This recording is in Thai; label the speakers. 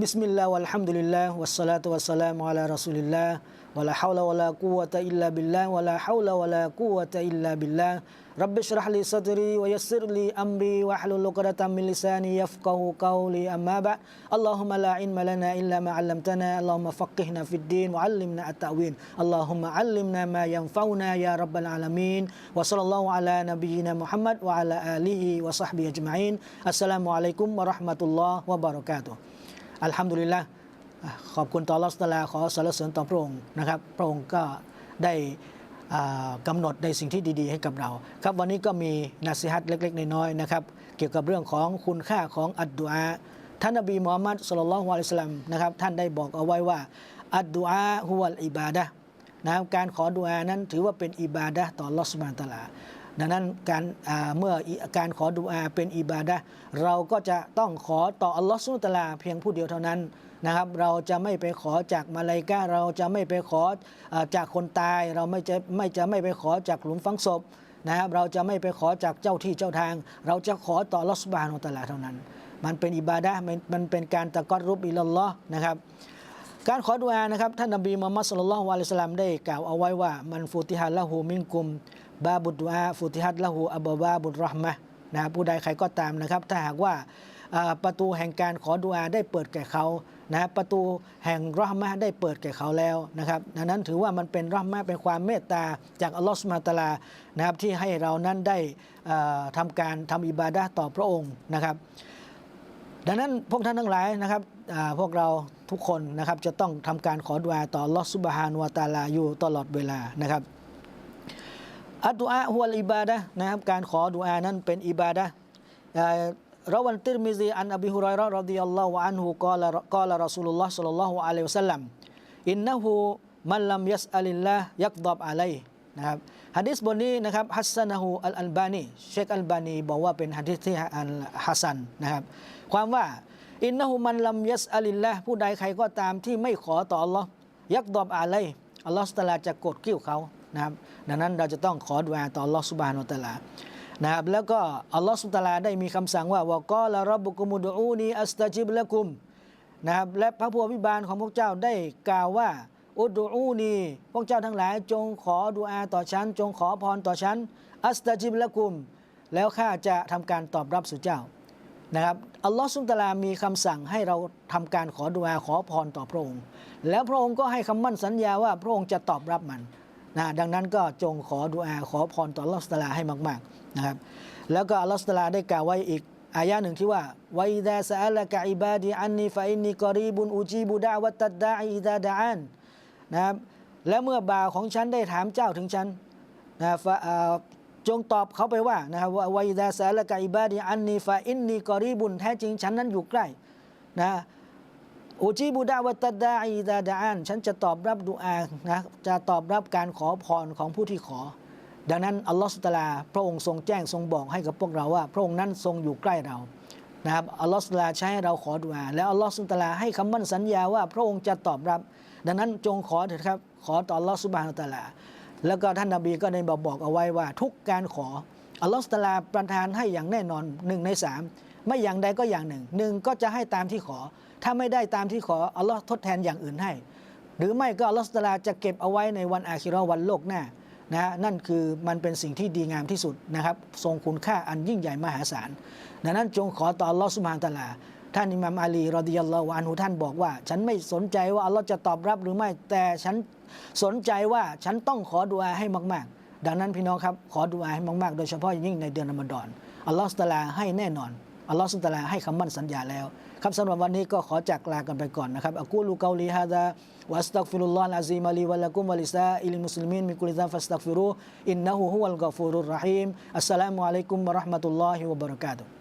Speaker 1: بسم الله والحمد لله والصلاة والسلام على رسول الله ولا حول ولا قوة إلا بالله ولا حول ولا قوة إلا بالله رب اشرح لي صدري ويسر لي أمري واحلل عقدة من لساني يفقه قولي أما بعد اللهم لا علم لنا إلا ما علمتنا اللهم فقهنا في الدين وعلمنا التأويل اللهم علمنا ما ينفعنا يا رب العالمين وصلى الله على نبينا محمد وعلى آله وصحبه أجمعين السلام عليكم ورحمة الله وبركاته อัลฮัมดุลิลละขอบคุณต่อลอสตาลาขอสรรเสริญต่อพระองค์นะครับ พระองค์ก็ได้อ่ากำหนดในสิ่งที่ดี ๆ ให้กับเรา ครับวันนี้ก็มีนาซิฮัตเล็ก ๆ น้อยๆนะครับ เกี่ยวกับเรื่องของคุณค่าของอัดดุอาท่านนบีมูฮัมมัดสุลลัลฮุอะลัยฮิวะสัลลัมนะครับท่านได้บอกเอาไว้ว่า อัดดุอาฮุวัลอิบาดะนะการขอดุอานั้นถือว่าเป็นอิบาดะต่อลอสุบฮานตาลา ดังนั้นการเมื่อการขอดุอาเป็นอิบาดะเราก็จะต้องขอต่ออัลลอฮฺสุลตะอาลาเพียงผู้เดียวเท่านั้นนะครับ เราจะไม่ไปขอจากมาลายกาเราจะไม่ไปขอจากคนตาย เราไม่จะไม่จะไม่ไปขอจากหลุมฝังศพนะครับเราจะไม่ไปขอจากเจ้าที่เจ้าทาง เราจะขอต่ออัลลอฮฺสุบานุตาลาเท่านั้น มันเป็นอิบาดะห์มันมันเป็นการตะกอดรุบอิลลอฮ์นะครับ การขอดุอานะครับท่านนบีมุฮัมมัดสุลลัลลอฮุอะลัยฮิวะสัลลัมได้กล่าวเอาไว้ว่ามันฟูติฮัดละหูมินกุม บาบุดดุอาฟูติฮัดละหูอับบาบุดรห์มะนะครับผู้ใดใครก็ตามนะครับ ถ้าหากว่าประตูแห่งการขอดุอาได้เปิดแก่เขานะครับประตูแห่งรอห์มะได้เปิดแก่เขาแล้วนะครับดังนั้นถือว่ามันเป็นรอห์มะเป็นความเมตตาจากอัลลอฮฺสุบฮาตะอาลานะครับที่ให้เรานั้นได้อ่าทำการทำอิบาดะต่อพระองค์นะครับ ดังนั้นพวกท่านทั้งหลายนะครับพวกเรา ทุกคนนะครับจะต้องทำการขอดุอาต่อลอสุบฮานุวาตาลาอยู่ตลอดเวลานะครับอัดดุอาฮุวลอิบาดะนะครับการขอดุอานั้นเป็นอิบาดะราวันติรมิซีอันอบิฮุไรเราะห์รดิยัลลอฮุอันฮุกาลกาลรอซูลุลลอฮ์สัลลัลลอฮุอะลัยฮิวสัลลัมอินนะฮูมันลัมยัสอัลิลลาฮ์ยักดอบอะลัยนะครับฮะดิษบทนี้นะครับฮัสซันฮูอัลอัลบานีเชคอัลบานีบอกว่าเป็นฮะดิษที่อันฮัสซันนะครับความว่า อินนะฮูมันลัมยัสอัลิลละผู้ใดใครก็ตามที่ไม่ขอต่ออัลลอฮ์ยักดอบอะลัยฮิอัลลอฮ์สตาลาจะกดกิ้วเขานะครับดังนั้นเราจะต้องขอดุอาต่ออัลลอฮ์สุบานุตะอาลานะครับแล้วก็อัลลอฮ์สุตาลาได้มีคำสั่งว่าวะกอละรับบุกุมุดูอูนีอัสตาจิบละกุมนะครับและพระผู้อภิบาลของพวกเจ้าได้กล่าวว่าอุดูอูนีพวกเจ้าทั้งหลายจงขอดุอาต่อฉัน จงขอพรต่อฉัน อัสตาจิบละกุม แล้วข้าจะทำการตอบรับสู่เจ้า นะครับอัลลอฮฺสุลตารามีคำสั่งให้เราทำการขอดุอาขอพรต่อพระองค์ แล้วพระองค์ก็ให้คำมั่นสัญญาว่าพระองค์จะตอบรับมันนะดังนั้นก็จงขอดุอาขอพรต่ออัลลอฮฺสุลตาราให้มากๆนะครับแล้วก็อัลลอฮฺสุลตาราได้กล่าวไว้อีกอายะหนึ่งที่ว่าวัยดาซาลกะอิบาดีอันนีฟะอินนีกอรีบุนอุจีบุดาวัตตัดาอิดาดาอันนะครับและเมื่อบ่าวของฉันได้ถามเจ้าถึงฉันนะฟะอ่า จงตอบเขาไปว่านะครับว่าวัยดาซาละกะอิบาดีอันนีฟะอินนีกอรีบุนแท้จริงฉันนั้นอยู่ใกล้นะอุจีบุดาวัตดาอิดาดาอันฉันจะตอบรับดุอานะจะตอบรับการขอพรของผู้ที่ขอ ดังนั้นอัลลอฮฺสุตะลา พระองค์ทรงแจ้งทรงบอกให้กับพวกเราว่า พระองค์นั้นทรงอยู่ใกล้เรานะครับอัลลอฮฺสุตะลาใช้ให้เราขอดุอาแล้วอัลลอฮฺสุตะลาให้คำมั่นสัญญาว่าพระองค์จะตอบรับ ดังนั้นจงขอเถิดครับขอต่ออัลลอฮฺสุบฮานะฮูวะตะลา แล้วก็ท่านนบีก็ได้บอกบอกเอาไว้ว่า ทุกการขออัลลอฮฺสตาลาประทานให้อย่างแน่นอนหนึ่งในสามไม่อย่างใดก็อย่างหนึ่งหนึ่งก็จะให้ตามที่ขอ ถ้าไม่ได้ตามที่ขออัลลอฮ์ทดแทนอย่างอื่นให้ หรือไม่ก็อัลลอฮฺสตาลาจะเก็บเอาไว้ในวันอาคิราะห์วันโลกหน้านะฮะนั่นคือมันเป็นสิ่งที่ดีงามที่สุดนะครับ ทรงคุณค่าอันยิ่งใหญ่มหาศาลดังนั้นจงขอต่ออัลลอฮฺสุบฮานตาลา ท่านอิหมามอาลีรอดิยัลลอฮุอันฮุท่านบอกว่า ฉันไม่สนใจว่าอัลลอฮ์จะตอบรับหรือไม่ แต่ฉันสนใจว่าฉันต้องขอดุอาให้มาก ๆ ดังนั้นพี่น้องครับ ขอดุอาให้มากๆ โดยเฉพาะอย่างยิ่งในเดือนอมฎอนอัลลอฮฺสุตลาให้แน่นอนอัลลอฮฺสุตลาให้คำมั่นสัญญาแล้ว ครับสำหรับวันนี้ก็ขอจากลากันไปก่อนนะครับอักูลูกาลีฮะดาวัสตักฟิรุลลอฮ์อะซีมะลีวะลักุมวะลิซาอิลมุสลิมินมิกุลิซาฟัสตักฟิรูอินนะฮูฮุวัลกอฟูรุรรหีมอัสสลามุอะลัยกุมวะราะห์มะตุลลอฮิวะบะเราะกาตุฮ์